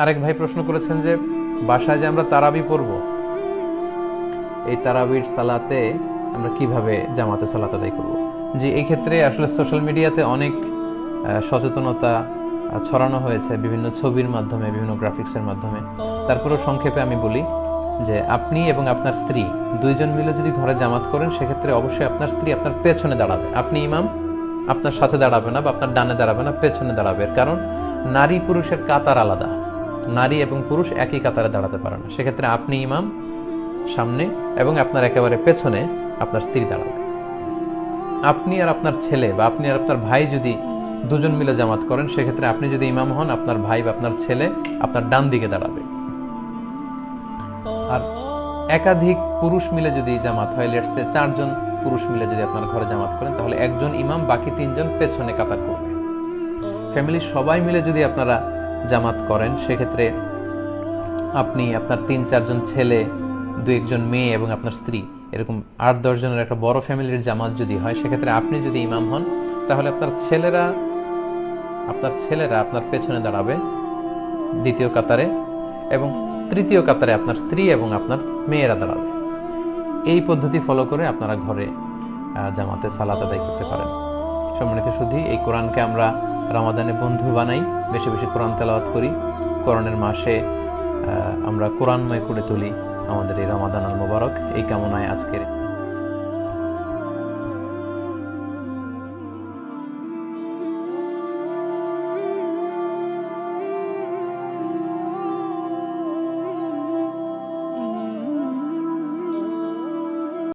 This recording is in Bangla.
আরেক ভাই প্রশ্ন করেছেন যে, বাসায় যে আমরা তারাবি পড়ব, এই তারাবির সালাতে আমরা কীভাবে জামাতে সালাত আদায় করব? যে এই ক্ষেত্রে আসলে সোশ্যাল মিডিয়াতে অনেক সচেতনতা ছড়ানো হয়েছে বিভিন্ন ছবির মাধ্যমে, বিভিন্ন গ্রাফিক্সের মাধ্যমে। তারপরেও সংক্ষেপে আমি বলি যে, আপনি এবং আপনার স্ত্রী দুইজন মিলে যদি ঘরে জামাত করেন, সেক্ষেত্রে অবশ্যই আপনার স্ত্রী আপনার পেছনে দাঁড়াবে। আপনি ইমাম, আপনার সাথে দাঁড়াবে না বা আপনার ডানে দাঁড়াবে না, পেছনে দাঁড়াবে। কারণ, নারী পুরুষের কাতার আলাদা। নারী এবং পুরুষ একই কাতারে দাঁড়াতে পারে না। সেক্ষেত্রে আপনি ইমাম, সামনে, এবং আপনার একেবারে পেছনে আপনার স্ত্রী দাঁড়াবে। আপনি আর আপনার ছেলে বা আপনি আর আপনার ভাই যদি দুজন মিলে জামাত করেন, সেক্ষেত্রে আপনি যদি ইমাম হন, আপনার ভাই বা আপনার ছেলে আপনার ডান দিকে দাঁড়াবে। আর একাধিক পুরুষ মিলে যদি জামাত হয় লেটসে চারজন পুরুষ মিলে যদি আপনার ঘরে জামাত করেন, তাহলে একজন ইমাম, বাকি তিনজন পেছনে কাতার করবে। ফ্যামিলির সবাই মিলে যদি আপনারা জামাত করেন, সেক্ষেত্রে আপনি আপনার তিন, চারজন ছেলে দু একজন মেয়ে এবং আপনার স্ত্রী, এরকম আট দশজনের একটা বড় ফ্যামিলির জামাত যদি হয়, সেক্ষেত্রে আপনি যদি ইমাম হন, তাহলে আপনার ছেলেরা আপনার ছেলেরা আপনার পেছনে দাঁড়াবে দ্বিতীয় কাতারে এবং তৃতীয় কাতারে আপনার স্ত্রী এবং আপনার মেয়েরা দাঁড়াবে। এই পদ্ধতি ফলো করে আপনারা ঘরে জামাতে সালাত আদায় করতে পারেন। সম্মানিত শুধু এই কোরআনকে আমরা রামাদানে বন্ধু বানাই, বেশি বেশি কোরআন তেলাওয়াত করি। কোরআনের মাসে আমরা কোরআনময় করে তুলি আমাদের এই রামাদান আল মোবারক। এই কামনায় আজকের